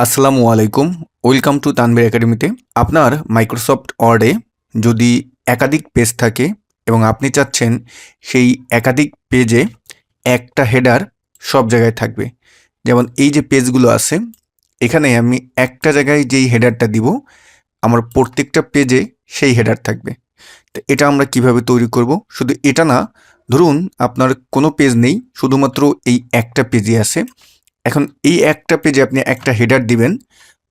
আসসালামু আলাইকুম, welcome to Tanvir একাডেমিতে। আপনার মাইক্রোসফট ওয়ার্ডে যদি একাধিক পেজ থাকে এবং আপনি চাচ্ছেন সেই একাধিক পেজে একটা হেডার সব জায়গায় থাকবে। যেমন এই যে পেজগুলো আছে, এখানে আমি একটা জায়গায় যেই হেডারটা দিব, আমার প্রত্যেকটা পেজে সেই হেডার থাকবে। তো এটা আমরা কীভাবে তৈরি করব? শুধু এটা না, ধরুন আপনার কোনো পেজ নেই, শুধুমাত্র এই একটা পেজই আছে। এখন এই একটা পেজে আপনি একটা হেডার দিবেন,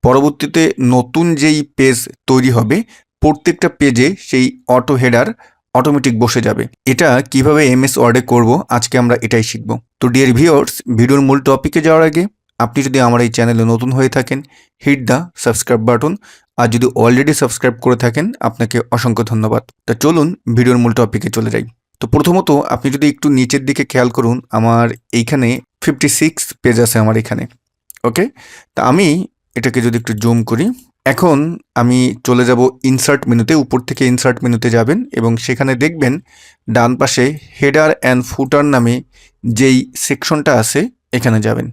পরবর্তীতে নতুন যেই পেজ তৈরি হবে, প্রত্যেকটা পেজে সেই অটো হেডার অটোমেটিক বসে যাবে। এটা কীভাবে এমএস ওয়ার্ডে করব, আজকে আমরা এটাই শিখব। তো ডিয়ার ভিউয়ার্স ভিডিওর মূল টপিকে যাওয়ার আগে, আপনি যদি আমার এই চ্যানেলে নতুন হয়ে থাকেন হিট দ্য সাবস্ক্রাইব বাটন আর যদি অলরেডি সাবস্ক্রাইব করে থাকেন, আপনাকে অসংখ্য ধন্যবাদ। তা চলুন, ভিডিওর মূল টপিকে চলে যাই। তো প্রথমত আপনি যদি একটু নিচের দিকে খেয়াল করুন, আমার এইখানে ফিফটি সিক্স পেজ আছে আমার এখানে ওকে তা আমি এটাকে যদি একটু জুম করি, এখন আমি চলে যাব ইনসার্ট মেনুতে, উপর থেকে ইনসার্ট মেনুতে যাবেন এবং সেখানে দেখবেন ডান পাশে হেডার অ্যান্ড ফুটার নামে যেই সেকশনটা আছে, এখানে যাবেন।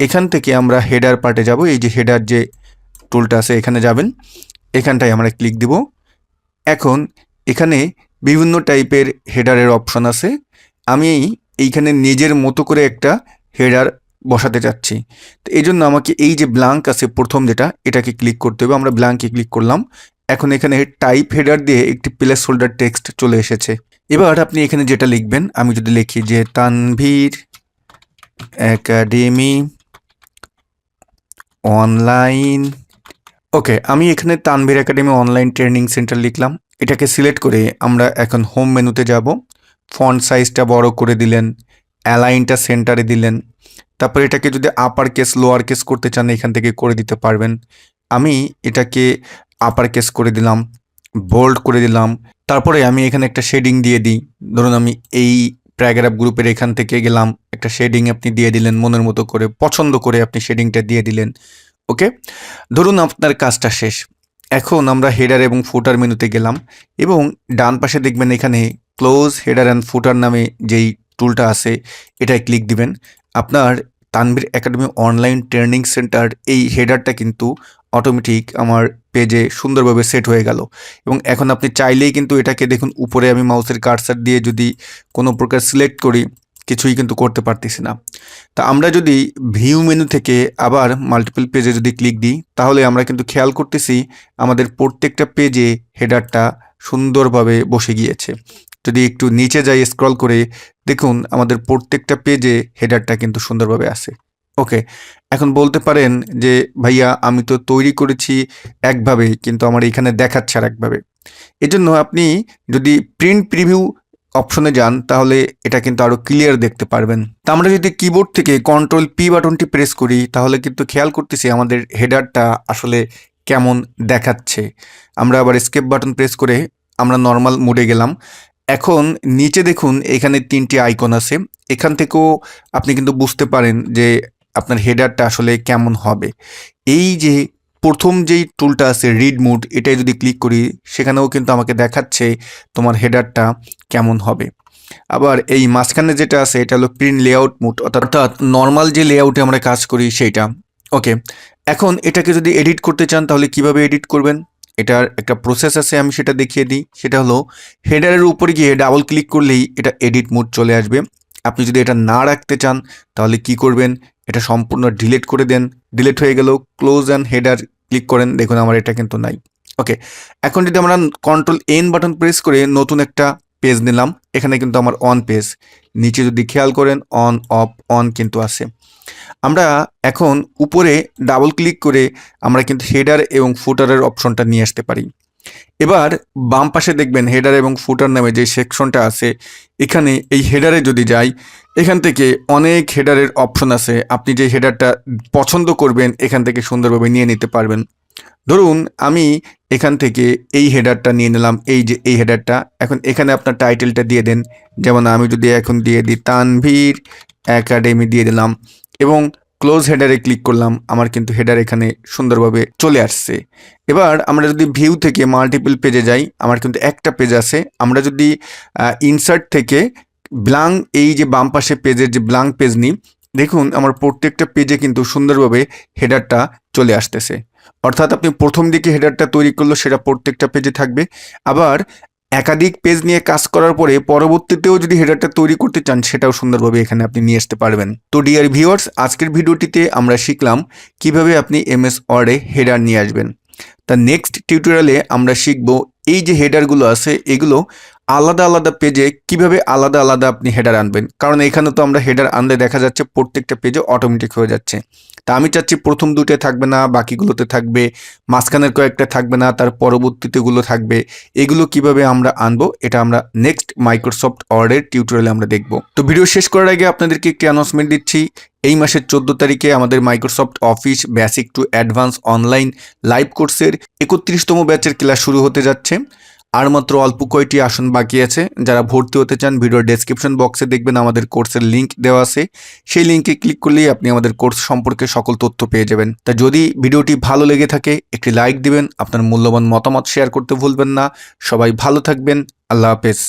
এখান থেকে আমরা হেডার পার্টে যাব, এই যে হেডার যে টুলটা আছে, এখানে যাবেন। এখানটায় আমরা ক্লিক দিব। এখন এখানে বিভিন্ন টাইপের হেডারের অপশন আছে। আমি এইখানে নিজের মতো করে একটা হেডার বসাতে চাচ্ছি। তো এই জন্য আমাকে এই যে ব্ল্যাঙ্ক আছে প্রথম যেটা, এটাকে ক্লিক করতে হবে। আমরা ব্ল্যাঙ্কে ক্লিক করলাম। এখন এখানে টাইপ হেডার দিয়ে একটি প্লেস হোল্ডার টেক্সট চলে এসেছে। এবার আপনি এখানে যেটা লিখবেন, আমি যদি লিখি যে তানভীর একাডেমি অনলাইন ওকে, আমি এখানে Tanvir academy online training centre লিখলাম। এটাকে সিলেক্ট করে আমরা এখন হোম মেনুতে যাব। ফন্ট সাইজটা বড় করে দিলেন অ্যালাইনটা সেন্টারে দিলেন। তারপর এটাকে যদি আপার কেস লোয়ার কেস করতে চান, এখান থেকে করে দিতে পারবেন। আমি এটাকে আপার কেস করে দিলাম বোল্ড করে দিলাম। তারপরে আমি এখানে একটা শেডিং দিয়ে দিই। ধরুন আমি এই প্যারাগ্রাফ গ্রুপের এখান থেকে গেলাম, একটা শেডিং আপনি দিয়ে দিলেন, মনের মতো করে, পছন্দ করে আপনি শেডিংটা দিয়ে দিলেন। ওকে ধরুন আপনার কাজটা শেষ। এখন আমরা হেডার এবং ফুটার মেনুতে গেলাম এবং ডান পাশে দেখবেন এখানে ক্লোজ হেডার অ্যান্ড ফুটার নামে যেই টুলটা আছে, এটায় ক্লিক দিবেন। আপনার Tanvir academy online training centre এই হেডারটা কিন্তু অটোমেটিক আমার পেজে সুন্দরভাবে সেট হয়ে গেল। এবং এখন আপনি চাইলেই কিন্তু এটাকে দেখুন, উপরে আমি মাউসের কার্সার দিয়ে যদি কোনো প্রকার সিলেক্ট করি কিছুই কিন্তু করতে পারতেছি না। তা আমরা যদি ভিউ মেনু থেকে আবার মাল্টিপল পেজে যদি ক্লিক দিই, তাহলে আমরা কিন্তু খেয়াল করতেছি আমাদের প্রত্যেকটা পেজে হেডারটা সুন্দরভাবে বসে গিয়েছে। যদি একটু নিচে যাই স্ক্রল করে দেখুন, আমাদের প্রত্যেকটা পেজে হেডারটা কিন্তু সুন্দরভাবে আসে ওকে এখন বলতে পারেন যে, ভাইয়া, আমি তো তৈরি করেছি একভাবে, কিন্তু আমার এখানে দেখাচ্ছে আর একভাবে এজন্য আপনি যদি প্রিন্ট প্রিভিউ অপশনে যান, তাহলে এটা কিন্তু আরও ক্লিয়ার দেখতে পারবেন। তা আমরা যদি কিবোর্ড থেকে কন্ট্রোল পি বাটনটি প্রেস করি, তাহলে কিন্তু খেয়াল করতেছি আমাদের হেডারটা আসলে কেমন দেখাচ্ছে। আমরা আবার স্কেপ বাটন প্রেস করে আমরা নর্মাল মোডে গেলাম। এখন নিচে দেখুন, এখানে তিনটি আইকন আছে। এখান থেকেও আপনি কিন্তু বুঝতে পারেন যে আপনার হেডারটা আসলে কেমন হবে। এই যে প্রথম যেই টুলটা আছে রিড মুড এটাই যদি ক্লিক করি, সেখানেও কিন্তু আমাকে দেখাচ্ছে তোমার হেডারটা কেমন হবে। আবার এই মাঝখানে যেটা আছে, এটা হলো প্রিন্ট লেআউট মুড অর্থাৎ নর্মাল যে লেআউটে আমরা কাজ করি সেইটা। ওকে এখন এটাকে যদি এডিট করতে চান, তাহলে কীভাবে এডিট করবেন? এটার একটা প্রসেস আছে, আমি সেটা দেখিয়ে দিই। সেটা হলো হেডারের উপরে গিয়ে ডাবল ক্লিক করলেই এটা এডিট মুড চলে আসবে। আপনি যদি এটা না রাখতে চান, তাহলে কি করবেন? এটা সম্পূর্ণ ডিলিট করে দেন। ডিলিট হয়ে গেল ক্লোজ অ্যান্ড হেডার ক্লিক করেন, দেখুন আমার এটা কিন্তু নাই। ওকে, এখন যদি আমরা কন্ট্রোল এন বাটন প্রেস করে নতুন একটা পেজ নিলাম, এখানে কিন্তু আমার অন পেজ নিচে যদি খেয়াল করেন অন অফ অন কিন্তু আছে। আমরা এখন উপরে ডাবল ক্লিক করে আমরা কিন্তু হেডার এবং ফুটারের অপশনটা নিয়ে আসতে পারি। এবার বাম পাশে দেখবেন হেডার এবং ফুটার নামে যে সেকশনটা আছে, এখানে এই হেডারে যদি যাই, এখান থেকে অনেক হেডারের অপশন আছে। আপনি যে হেডারটা পছন্দ করবেন, এখান থেকে সুন্দরভাবে নিয়ে নিতে পারবেন। ধরুন আমি এখান থেকে এই হেডারটা নিয়ে নিলাম, এই যে এই হেডারটা এখন এখানে আপনার টাইটেলটা দিয়ে দেন। যেমন আমি যদি এখন দিয়ে দিই, তানভীর একাডেমি দিয়ে দিলাম। এবং ক্লোজ হেডারে ক্লিক করলাম, আমার কিন্তু হেডার এখানে সুন্দরভাবে চলে আসছে। এবার আমরা যদি ভিউ থেকে মাল্টিপল পেজে যাই, আমার কিন্তু একটা পেজ আছে। আমরা যদি ইনসার্ট থেকে ব্লাং এই যে বাম পাশে পেজের যে ব্লাং পেজ নিই, দেখুন আমার প্রত্যেকটা পেজে কিন্তু সুন্দরভাবে হেডারটা চলে আসতেছে। অর্থাৎ আপনি প্রথম দিকে হেডারটা তৈরি করল সেটা প্রত্যেকটা পেজে থাকবে। আবার একাধিক পেজ নিয়ে কাজ করার পরে পরবর্তীতেও যদি হেডারটা তৈরি করতে চান, সেটাও সুন্দরভাবে এখানে আপনি নিয়ে আসতে পারবেন। তো ডিয়ার ভিউয়ার্স আজকের ভিডিওটিতে আমরা শিখলাম কীভাবে আপনি এমএস ওয়ার্ডে হেডার নিয়ে আসবেন। তা নেক্সট টিউটোরিয়ালে আমরা শিখব এই যে হেডারগুলো আছে, এগুলো আলাদা আলাদা পেজে কীভাবে আলাদা আলাদা আপনি হেডার আনবেন? কারণ এখানে তো আমরা হেডার আনলে দেখা যাচ্ছে প্রত্যেকটা পেজে অটোমেটিক হয়ে যাচ্ছে। তা আমি চাচ্ছি প্রথম দুটো থাকবে না, বাকিগুলোতে থাকবে, মাঝখানের কয়েকটা থাকবে না, তার পরবর্তীতেগুলো থাকবে। এগুলো কীভাবে আমরা আনব? এটা আমরা নেক্সট মাইক্রোসফট অর্ডের টিউটোরিয়ালে আমরা দেখব। তো ভিডিও শেষ করার আগে আপনাদেরকে একটি অ্যানাউন্সমেন্ট দিচ্ছি। এই মাসের চোদ্দ তারিখে আমাদের Microsoft office basic to advance online live কোর্সের একত্রিশতম ব্যাচের ক্লাস শুরু হতে যাচ্ছে। আর মাত্র অল্প কয়টি আসন বাকি আছে। যারা ভর্তি হতে চান ভিডিওর ডেসক্রিপশন বক্সে দেখবেন আমাদের কোর্সের লিঙ্ক দেওয়া আছে। সেই লিঙ্কে ক্লিক করলেই আপনি আমাদের কোর্স সম্পর্কে সকল তথ্য পেয়ে যাবেন। তা যদি ভিডিওটি ভালো লেগে থাকে, একটি লাইক দিবেন, আপনার মূল্যবান মতামত শেয়ার করতে ভুলবেন না। সবাই ভালো থাকবেন, আল্লাহ হাফেজ।